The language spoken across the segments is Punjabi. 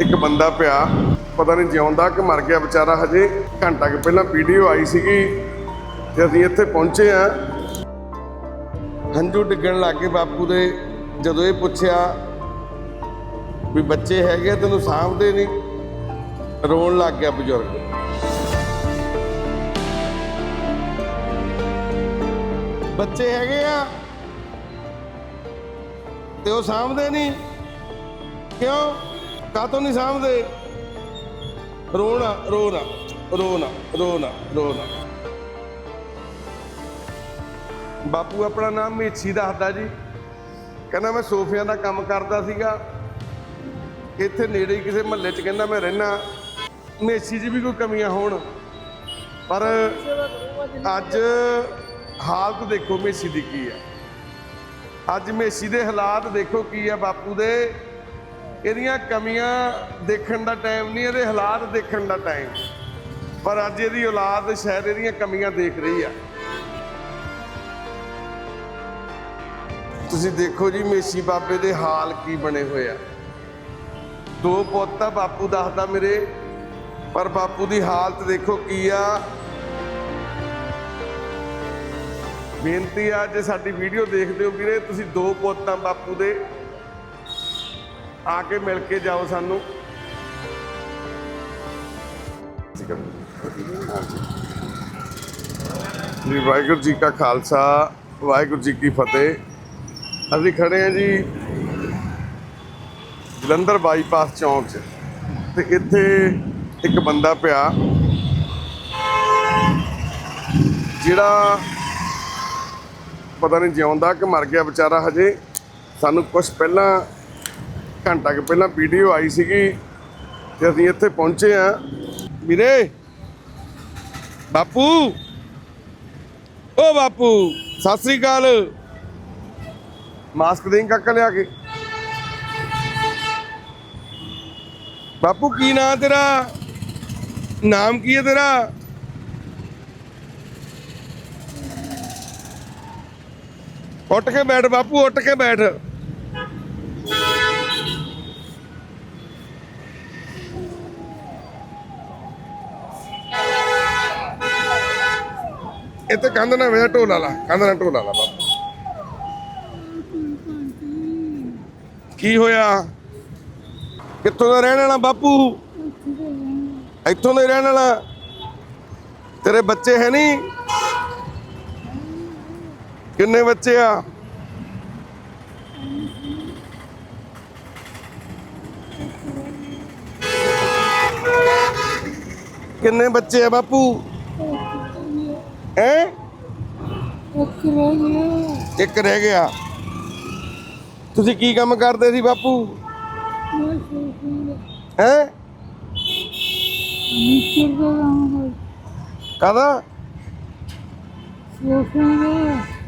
ਇੱਕ ਬੰਦਾ ਪਿਆ ਪਤਾ ਨਹੀਂ ਜਿਉਂਦਾ ਕਿ ਮਰ ਗਿਆ ਵਿਚਾਰਾ ਹਜੇ ਘੰਟਾ ਕੁ ਪਹਿਲਾਂ ਵੀਡੀਓ ਆਈ ਸੀਗੀ ਤੇ ਅਸੀਂ ਇੱਥੇ ਪਹੁੰਚੇ ਆ ਹੰਝੂ ਡਿੱਗਣ ਲੱਗੇ ਬਾਪੂ ਦੇ ਜਦੋਂ ਇਹ ਪੁੱਛਿਆ ਵੀ ਬੱਚੇ ਹੈਗੇ ਆ, ਤੈਨੂੰ ਸਾਂਭਦੇ ਨਹੀਂ ਰੋਣ ਲੱਗ ਗਿਆ ਬਜ਼ੁਰਗ। ਬੱਚੇ ਹੈਗੇ ਆ ਤੇ ਉਹ ਸਾਂਭਦੇ ਨਹੀਂ ਕਿਉਂ? ਕਾਤੋਂ ਨਹੀਂ ਸਾਂਭਦੇ? ਰੋਣਾ ਰੋਣਾ ਰੋਣਾ ਰੋਣਾ ਰੋਣਾ। ਬਾਪੂ, ਆਪਣਾ ਨਾਮ ਮੇਛੀ ਦੱਸਦਾ ਜੀ। ਕਹਿੰਦਾ ਮੈਂ ਸੋਫਿਆਂ ਦਾ ਕੰਮ ਕਰਦਾ ਸੀਗਾ। ਇੱਥੇ ਨੇੜੇ ਹੀ ਕਿਸੇ ਮਹੱਲੇ 'ਚ ਕਹਿੰਦਾ ਮੈਂ ਰਹਿਣਾ ਮੇਛੀ 'ਚ ਵੀ ਕੋਈ ਕਮੀਆਂ ਹੋਣ। ਪਰ ਅੱਜ ਹਾਲਤ ਦੇਖੋ ਮੇਸੀ ਦੀ ਕੀ ਹੈ ਅੱਜ ਮੇਸੀ ਦੇ ਹਾਲਾਤ ਦੇਖੋ ਕੀ ਹੈ ਬਾਪੂ ਦੇ। ਇਹਦੀਆਂ ਕਮੀਆਂ ਦੇਖਣ ਦਾ ਟਾਈਮ ਨਹੀਂ, ਇਹਦੇ ਹਾਲਾਤ ਦੇਖਣ ਦਾ ਟਾਈਮ। ਪਰ ਅੱਜ ਇਹਦੀ ਔਲਾਦ ਸ਼ਾਇਦ ਇਹਦੀਆਂ ਕਮੀਆਂ ਦੇਖ ਰਹੀ ਆ। ਤੁਸੀਂ ਦੇਖੋ ਜੀ ਮੇਸੀ ਬਾਬੇ ਦੇ ਹਾਲ ਕੀ ਬਣੇ ਹੋਏ ਆ। ਦੋ ਪੁੱਤ ਆ ਬਾਪੂ ਦੱਸਦਾ ਮੇਰੇ, ਪਰ ਬਾਪੂ ਦੀ ਹਾਲਤ ਦੇਖੋ ਕੀ ਆ। ਬੇਨਤੀ ਆ, ਜੇ ਸਾਡੀ ਵੀਡੀਓ ਦੇਖਦੇ ਹੋ ਵੀਰੇ, ਤੁਸੀਂ ਦੋ ਪੁੱਤਾਂ ਬਾਪੂ ਦੇ ਆ ਕੇ ਮਿਲ ਕੇ ਜਾਓ ਸਾਨੂੰ। ਜੀ, ਵਾਹਿਗੁਰੂ ਜੀ ਕਾ ਖਾਲਸਾ, ਵਾਹਿਗੁਰੂ ਜੀ ਕੀ ਫਤਿਹ। ਅਸੀਂ ਖੜੇ ਆ ਜੀ ਜਲੰਧਰ ਬਾਈਪਾਸ ਚੌਂਕ 'ਚ ਤੇ ਇੱਥੇ ਇੱਕ ਬੰਦਾ ਪਿਆ, ਜਿਹੜਾ ਪਤਾ ਨਹੀਂ ਜਿਉਂਦਾ ਕਿ ਮਰ ਗਿਆ ਵਿਚਾਰਾ ਹਜੇ। ਸਾਨੂੰ ਕੁਝ ਪਹਿਲਾਂ ਘੰਟਾ ਕੁ ਪਹਿਲਾਂ ਵੀਡੀਓ ਆਈ ਸੀਗੀ ਤੇ ਅਸੀਂ ਇੱਥੇ ਪਹੁੰਚੇ ਆ ਵੀਰੇ ਬਾਪੂ! ਓ ਬਾਪੂ, ਸਤਿ ਸ੍ਰੀ ਅਕਾਲ। ਮਾਸਕ ਦੇਂ ਕਾਕਾ ਲਿਆ ਕੇ। ਬਾਪੂ, ਕੀ ਨਾਂ ਤੇਰਾ? ਨਾਮ ਕੀ ਹੈ ਤੇਰਾ? ਉੱਠ ਕੇ ਬੈਠ ਬਾਪੂ, ਉੱਠ ਕੇ ਬੈਠ। ਇੱਥੇ ਕੰਧ ਨਾ ਵੇਆ ਢੋਲਾ ਲਾ, ਕੰਧ ਨਾਲ ਢੋਲਾ ਲਾ ਬਾਪੂ ਕੀ ਹੋਇਆ? ਕਿੱਥੋਂ ਦਾ ਰਹਿਣ ਵਾਲਾ ਬਾਪੂ? ਇੱਥੋਂ ਦਾ ਹੀ ਰਹਿਣ ਵਾਲਾ। ਤੇਰੇ ਬੱਚੇ ਹੈ ਨਹੀਂ? ਕਿੰਨੇ ਬੱਚੇ ਆ? ਕਿੰਨੇ ਬੱਚੇ ਆ ਬਾਪੂ? ਹੈ? ਇੱਕ ਰਹਿ ਗਿਆ। ਤੁਸੀਂ ਕੀ ਕੰਮ ਕਰਦੇ ਸੀ ਬਾਪੂ? ਹੈ। ਕਾਹਦਾ?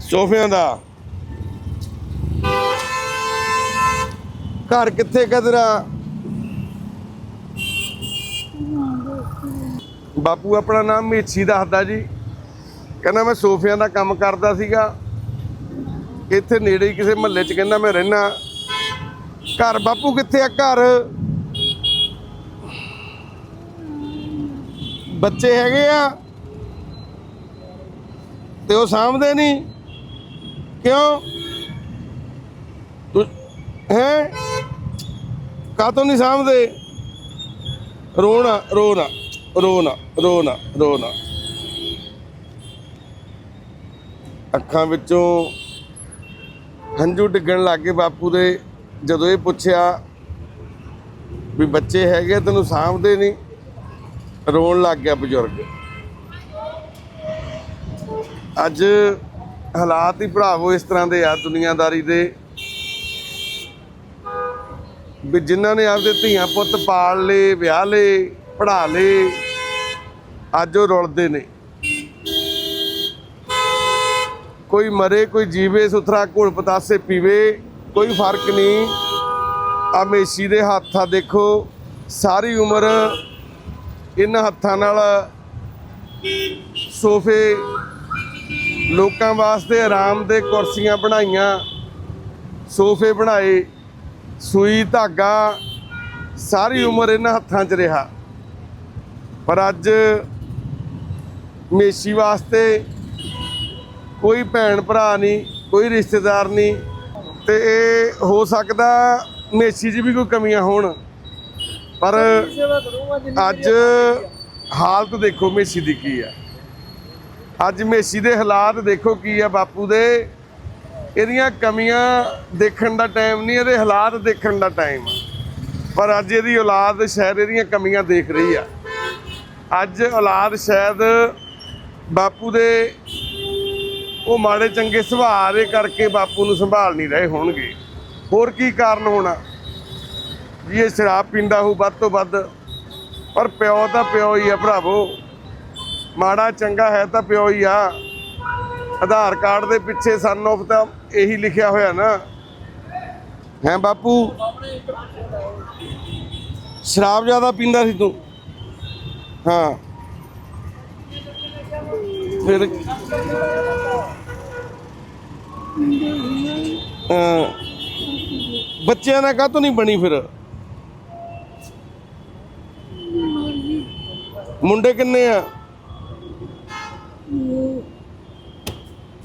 ਸੋਫਿਆਂ ਦਾ। ਘਰ ਕਿੱਥੇ ਕਦਰਾ? ਬਾਪੂ ਆਪਣਾ ਨਾਮ ਮੇਛੀ ਦੱਸਦਾ ਜੀ। ਕਹਿੰਦਾ ਮੈਂ ਸੋਫਿਆਂ ਦਾ ਕੰਮ ਕਰਦਾ ਸੀਗਾ। ਇੱਥੇ ਨੇੜੇ ਹੀ ਕਿਸੇ ਮਹੱਲੇ 'ਚ ਕਹਿੰਦਾ ਮੈਂ ਰਹਿਣਾ ਘਰ ਬਾਪੂ ਕਿੱਥੇ ਆ? ਘਰ। ਬੱਚੇ ਹੈਗੇ ਆ। ਤੇ ਉਹ ਸਾਂਭਦੇ ਨਹੀਂ ਕਿਉਂ? ਤੂੰ, ਹੈ? ਕਾਤੋਂ ਨਹੀਂ ਸਾਂਭਦੇ? ਰੋਣਾ ਰੋਣਾ ਰੋਣਾ ਰੋਣਾ ਰੋਣਾ। ਅੱਖਾਂ ਵਿੱਚੋਂ ਹੰਝੂ ਡਿੱਗਣ ਲੱਗੇ ਬਾਪੂ ਦੇ। ਜਦੋਂ ਇਹ ਪੁੱਛਿਆ ਵੀ ਬੱਚੇ ਹੈਗੇ ਆ, ਤੈਨੂੰ ਸਾਂਭਦੇ ਨਹੀਂ ਰੋਣ ਲੱਗ ਗਿਆ ਬਜ਼ੁਰਗ। ਅੱਜ ਹਾਲਾਤ ਹੀ ਭਰਾਵੋ ਇਸ ਤਰ੍ਹਾਂ ਦੇ ਆ ਦੁਨੀਆਦਾਰੀ ਦੇ ਵੀ ਜਿਨ੍ਹਾਂ ਨੇ ਆਪਦੇ ਧੀਆਂ ਪੁੱਤ ਪਾਲ ਲਏ ਵਿਆਹ ਲਏ ਪੜ੍ਹਾ ਲਏ ਅੱਜ ਉਹ ਰੁਲਦੇ ਨੇ। ਕੋਈ ਮਰੇ, ਕੋਈ ਜੀਵੇ, ਸੁਥਰਾ, ਘੁਲ ਪਤਾਸੇ ਪੀਵੇ, ਕੋਈ ਫ਼ਰਕ ਨਹੀਂ। ਆ ਮੇਸੀ ਦੇ ਆ ਦੇਖੋ, ਸਾਰੀ ਉਮਰ ਇਹਨਾਂ ਹੱਥਾਂ ਨਾਲ ਸੋਫੇ ਲੋਕਾਂ ਵਾਸਤੇ ਆਰਾਮ ਦੇ ਕੁਰਸੀਆਂ ਬਣਾਈਆਂ, ਸੋਫੇ ਬਣਾਏ, ਸੂਈ ਧਾਗਾ, ਸਾਰੀ ਉਮਰ ਇਹਨਾਂ ਹੱਥਾਂ 'ਚ ਰਿਹਾ। ਪਰ ਅੱਜ ਮੇਸ਼ੀ ਵਾਸਤੇ ਕੋਈ ਭੈਣ ਭਰਾ ਨਹੀਂ, ਕੋਈ ਰਿਸ਼ਤੇਦਾਰ ਨਹੀਂ ਤੇ ਇਹ ਹੋ ਸਕਦਾ ਮੇਸ਼ੀ 'ਚ ਵੀ ਕੋਈ ਕਮੀਆਂ ਹੋਣ। ਪਰ ਅੱਜ ਹਾਲਤ ਦੇਖੋ ਮੇਸ਼ੀ ਦੀ ਕੀ ਆ ਅੱਜ ਮੇਸ਼ੀ ਦੇ ਹਾਲਾਤ ਦੇਖੋ ਕੀ ਆ ਬਾਪੂ ਦੇ। ਇਹਦੀਆਂ ਕਮੀਆਂ ਦੇਖਣ ਦਾ ਟਾਈਮ ਨਹੀਂ, ਇਹਦੇ ਹਾਲਾਤ ਦੇਖਣ ਦਾ ਟਾਈਮ ਪਰ ਅੱਜ ਇਹਦੀ ਔਲਾਦ ਸ਼ਾਇਦ ਇਹਦੀਆਂ ਕਮੀਆਂ ਦੇਖ ਰਹੀ ਆ। ਅੱਜ ਔਲਾਦ ਸ਼ਾਇਦ ਬਾਪੂ ਦੇ ਉਹ ਮਾੜੇ ਚੰਗੇ ਸੁਭਾਅ ਦੇ ਕਰਕੇ ਬਾਪੂ ਨੂੰ ਸੰਭਾਲ ਨਹੀਂ ਰਹੇ ਹੋਣਗੇ। ਹੋਰ ਕੀ ਕਾਰਨ ਹੋਣਾ? ਜੀ, ਇਹ ਸ਼ਰਾਬ ਪੀਂਦਾ ਹੋ ਵੱਧ ਤੋਂ ਵੱਧ, ਪਰ ਪਿਓ ਤਾਂ ਪਿਓ ਹੀ ਆ ਭਰਾਵੋ। ਮਾੜਾ ਚੰਗਾ ਹੈ ਤਾਂ ਪਿਓ ਹੀ ਆ। ਆਧਾਰ ਕਾਰਡ ਦੇ ਪਿੱਛੇ ਸਨ ਆਫ ਤਾਂ ਇਹੀ ਲਿਖਿਆ ਹੋਇਆ ਨਾ। ਹੈ ਬਾਪੂ? ਸ਼ਰਾਬ ਜ਼ਿਆਦਾ ਪੀਂਦਾ ਸੀ ਤੂੰ। ਹਾਂ। ਫਿਰ ਅਹ, ਬੱਚਿਆਂ ਨਾਲ ਕਾਹਤੋਂ ਨਹੀਂ ਬਣੀ ਫਿਰ? ਮੁੰਡੇ ਕਿੰਨੇ ਆ?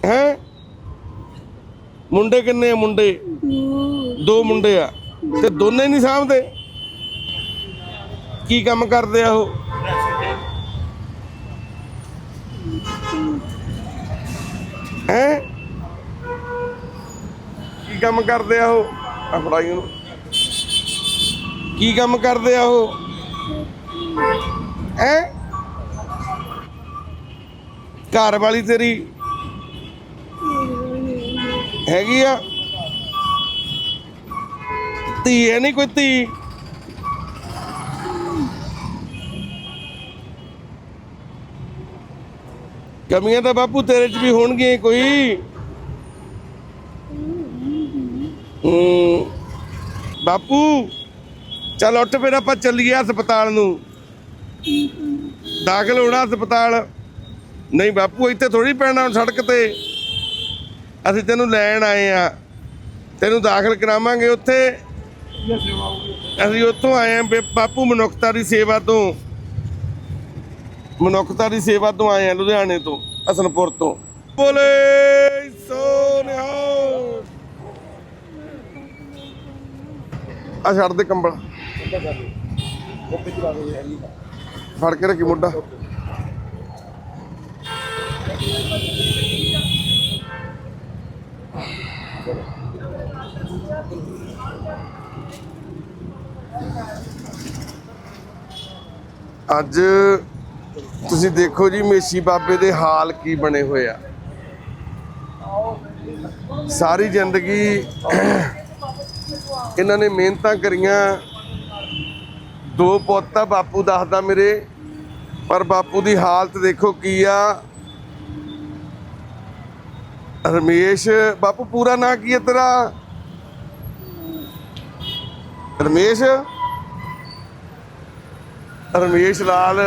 ਹੈ? ਮੁੰਡੇ ਕਿੰਨੇ ਆ ਮੁੰਡੇ? ਦੋ ਮੁੰਡੇ ਆ। ਤੇ ਦੋਨੇ ਨਹੀਂ ਸਾਂਭਦੇ? ਕੀ ਕੰਮ ਕਰਦੇ ਆ ਉਹ? ਹੈ? ਕੀ ਕੰਮ ਕਰਦੇ ਆ ਉਹ? ਆ ਫੜਾਈ ਉਹਨੂੰ। ਕੀ ਕੰਮ ਕਰਦੇ ਆ ਉਹ? ਹੈ? ਘਰ ਵਾਲੀ ਤੇਰੀ ਹੈਗੀ ਆ? ਧੀ ਹੈ ਨਹੀਂ ਕੋਈ ਧੀ? ਕਮੀਆਂ ਤਾਂ ਬਾਪੂ ਤੇਰੇ 'ਚ ਵੀ ਹੋਣਗੀਆਂ ਕੋਈ। ਹੂੰ। ਬਾਪੂ, ਚੱਲ ਉੱਠ ਫਿਰ ਆਪਾਂ ਚੱਲੀਏ ਹਸਪਤਾਲ ਨੂੰ। ਦਾਖਲ ਹੋਣਾ ਹਸਪਤਾਲ। ਨਹੀਂ ਬਾਪੂ, ਇੱਥੇ ਥੋੜੀ ਪੈਣਾ ਹੁਣ ਸੜਕ ਤੇ। ਅਸੀਂ ਤੈਨੂੰ ਲੈਣ ਆਏ ਆ। ਤੈਨੂੰ ਦਾਖਲ ਕਰਾਵਾਂਗੇ ਉੱਥੇ। ਅਸੀਂ ਉੱਥੋਂ ਆਏ ਆ ਬਾਪੂ ਮਨੁੱਖਤਾ ਦੀ ਸੇਵਾ ਤੋਂ। ਮਨੁੱਖਤਾ ਦੀ ਸੇਵਾ ਤੋਂ ਆਏ ਆ ਲੁਧਿਆਣੇ ਤੋਂ ਅਸਨਪੁਰ ਤੋਂ। ਬੋਲੇ ਸੋਨਿਆ ਆ ਛੱਡ ਦੇ ਕੰਬਲ। ਫੜ ਕੇ ਰੱਖੀ ਮੁੰਡਾ ਅੱਜ ਤੁਸੀਂ ਦੇਖੋ ਜੀ ਮੇਸ਼ੀ ਬਾਬੇ ਦੇ ਹਾਲ ਕੀ ਬਣੇ ਹੋਏ ਆ। ਸਾਰੀ ਜ਼ਿੰਦਗੀ ਇਹਨਾਂ ਨੇ ਮਿਹਨਤਾਂ ਕਰੀਆਂ। ਦੋ ਪੋਤਾ ਬਾਪੂ ਦੱਸਦਾ ਮੇਰੇ, ਪਰ ਬਾਪੂ ਦੀ ਹਾਲਤ ਦੇਖੋ ਕੀ ਆ। ਰਮੇਸ਼, ਬਾਪੂ ਪੂਰਾ ਨਾਂ ਕੀ ਹੈ ਤੇਰਾ? ਰਮੇਸ਼? ਰਮੇਸ਼ ਲਾਲ।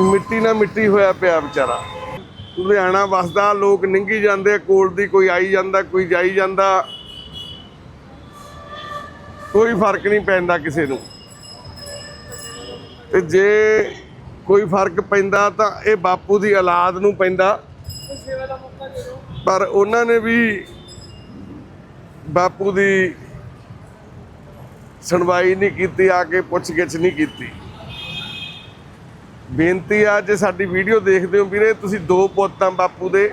ਮਿੱਟੀ ਨਾਲ ਮਿੱਟੀ ਹੋਇਆ ਪਿਆ ਵਿਚਾਰਾ। ਲੁਧਿਆਣਾ ਵਸਦਾ ਲੋਕ ਨਿੰਗੀ ਜਾਂਦੇ ਆ, ਕੋਲ ਦੀ ਕੋਈ ਆਈ ਜਾਂਦਾ ਕੋਈ ਜਾਈ ਜਾਂਦਾ। ਕੋਈ ਫ਼ਰਕ ਨਹੀਂ ਪੈਂਦਾ ਕਿਸੇ ਨੂੰ। ਤੇ ਜੇ ਕੋਈ ਫ਼ਰਕ ਪੈਂਦਾ ਤਾਂ ਇਹ ਬਾਪੂ ਦੀ ਔਲਾਦ ਨੂੰ ਪੈਂਦਾ। ਪਰ ਉਹਨਾਂ ਨੇ ਵੀ ਬਾਪੂ ਦੀ ਸੁਣਵਾਈ ਨਹੀਂ ਕੀਤੀ ਆ ਕੇ ਪੁੱਛ-ਗਿੱਛ ਨਹੀਂ ਕੀਤੀ। ਬੇਨਤੀ ਆ ਜੇ ਸਾਡੀ ਵੀਡੀਓ ਦੇਖਦੇ ਹੋ ਵੀਰੇ, ਤੁਸੀਂ ਦੋ ਪੁੱਤਾਂ ਬਾਪੂ ਦੇ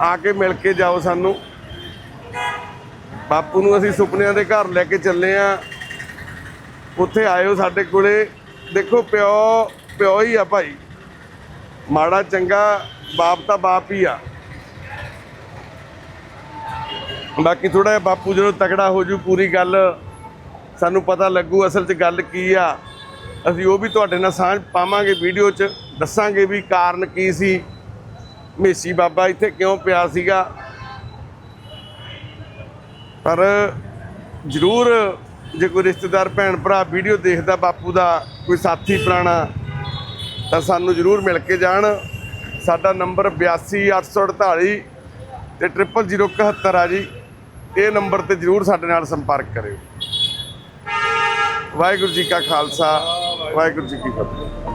ਆ ਕੇ ਮਿਲ ਕੇ ਜਾਓ ਸਾਨੂੰ। ਬਾਪੂ ਨੂੰ ਅਸੀਂ ਸੁਪਨਿਆਂ ਦੇ ਘਰ ਲੈ ਕੇ ਚੱਲੇ ਆ। ਉੱਥੇ ਆਇਓ ਸਾਡੇ ਕੋਲੇ। ਦੇਖੋ ਪਿਓ ਪਿਓ ਹੀ ਆ ਭਾਈ। ਮਾੜਾ, ਚੰਗਾ, ਬਾਪ ਤਾਂ ਬਾਪ ਹੀ ਆ। ਬਾਕੀ ਥੋੜਾ ਜਿਹਾ ਬਾਪੂ ਜਦੋਂ ਤਕੜਾ ਹੋ ਜੂ ਪੂਰੀ ਗੱਲ ਸਾਨੂੰ ਪਤਾ ਲੱਗੂ ਅਸਲ 'ਚ ਗੱਲ ਕੀ ਆ। ਅਸੀਂ ਉਹ ਵੀ ਤੁਹਾਡੇ ਨਾਲ ਸਾਂਝ ਪਾਵਾਂਗੇ ਵੀਡੀਓ 'ਚ, ਦੱਸਾਂਗੇ ਵੀ ਕਾਰਨ ਕੀ ਸੀ। ਮੇਸੀ ਬਾਬਾ ਇੱਥੇ ਕਿਉਂ ਪਿਆ ਸੀਗਾ? ਪਰ ਜ਼ਰੂਰ ਜੇ ਕੋਈ ਰਿਸ਼ਤੇਦਾਰ, ਭੈਣ ਭਰਾ ਵੀਡੀਓ ਦੇਖਦਾ ਬਾਪੂ ਦਾ, ਕੋਈ ਸਾਥੀ ਪੁਰਾਣਾ, ਤਾਂ ਸਾਨੂੰ ਜ਼ਰੂਰ ਮਿਲ ਕੇ ਜਾਣ। ਸਾਡਾ ਨੰਬਰ 82848 ਤੇ 00071 ਆ ਜੀ। ਇਹ ਨੰਬਰ ਤੇ ਜਰੂਰ ਸਾਡੇ ਨਾਲ ਸੰਪਰਕ ਕਰਿਓ। ਵਾਹਿਗੁਰੂ ਜੀ ਕਾ ਖਾਲਸਾ। ਵਾਹਿਗੁਰੂ ਜੀ ਕੀ ਫਤਿਹ।